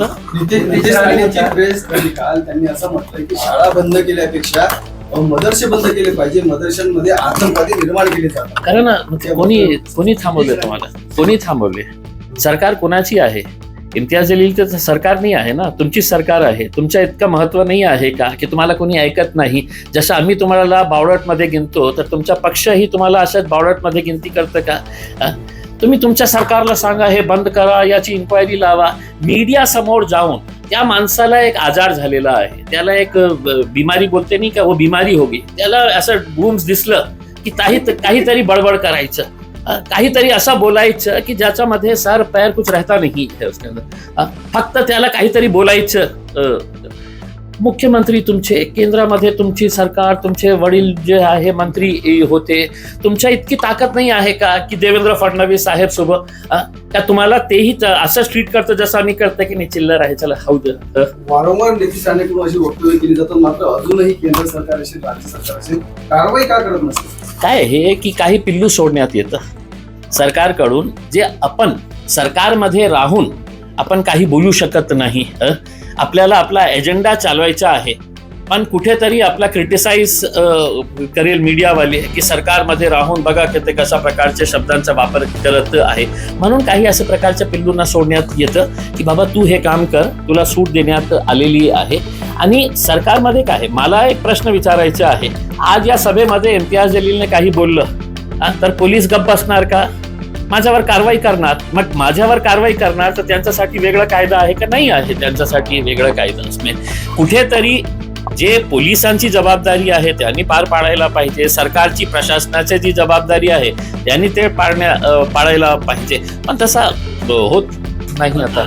तर नितेश नितेश राणेंची प्रेस झाली काल त्यांनी असं म्हटलंय की शाळा बंद केल्यापेक्षा मदरसे बंद केले पाहिजे. मदरशांमध्ये आतंकवादी निर्माण केले जातात. कारण कोणी कोणी थांबवले तुम्हाला? कोणी थांबवले सरकार कोणाची आहे? इम्तियाज जलील तर सरकार नाही आहे ना? तुमची सरकार आहे. तुमच्या इतकं महत्त्व नाही आहे का? की तुम्हाला कोणी ऐकत नाही? जसं आम्ही तुम्हाला बावळटमध्ये गिनतो तर तुमचा पक्षही तुम्हाला अशाच बावळटमध्ये गिनती करतं का? तुम्ही तुमच्या सरकारला सांगा हे बंद करा याची इन्क्वायरी लावा. मीडिया समोर जाऊन त्या माणसाला एक आजार झालेला आहे. त्याला एक बिमारी बोलते नाही का वो बिमारी होगी. त्याला असं बूम्स दिसलं की काही काहीतरी बडबड करायचं. काहीतरी असं बोलायचं की ज्याच्यामध्ये सर पैर कुछ रहता नाही फक्त त्याला काहीतरी बोलायचं. मुख्यमंत्री तुमचे केंद्रामध्ये तुमची सरकार तुमचे वडील जे आहे मंत्री होते तुमच्या इतकी ताकद नाही आहे का की देवेंद्र फडणवीस साहेब सोबत? का तुम्हाला तेही असंच ट्रीट करतं जसं आम्ही करतं की नाही? चिल्लर आहे चला हाऊ दे. वारंवार नितीश राणेकडून अशी वक्तव्य केली जातात मात्र अजूनही केंद्र सरकार असेल राज्य सरकार असेल कारवाई का करत नसेल काय हे की काही पिल्लू सोडण्यात येतं. सरकारकडून जे आपण सरकारमध्ये राहून आपण काही बोलू शकत नाही? आपल्याला आपला एजेंडा चालवायचा आहे. पण कुठेतरी आपला क्रिटिसाइज करेल मीडियावाले की सरकारमध्ये राहून बघा की ते कशा प्रकारच्या शब्दांचा वापर करत आहे. म्हणून काही अशा प्रकारच्या पिल्लूंना सोडण्यात येतं की बाबा तू हे काम कर तुला सूट देण्यात आलेली आहे. आणि सरकारमध्ये काय आहे? मला एक प्रश्न विचारायचा आहे. आज या सभेमध्ये इम्तियाज जलीलने काही बोललं तर पोलीस गप्प बसणार का? माझ्यावर कारवाई करणार मग माझ्यावर कारवाई करणार तर त्यांच्यासाठी वेगळा कायदा आहे का? नाही आहे. त्यांच्यासाठी वेगळं कायदा असणे. कुठेतरी जे पोलिसांची जबाबदारी आहे त्यांनी पार पाडायला पाहिजे. सरकारची प्रशासनाची जी जबाबदारी आहे त्यांनी ते पाळण्या पाळायला पाहिजे. पण तसा होत नाही आता.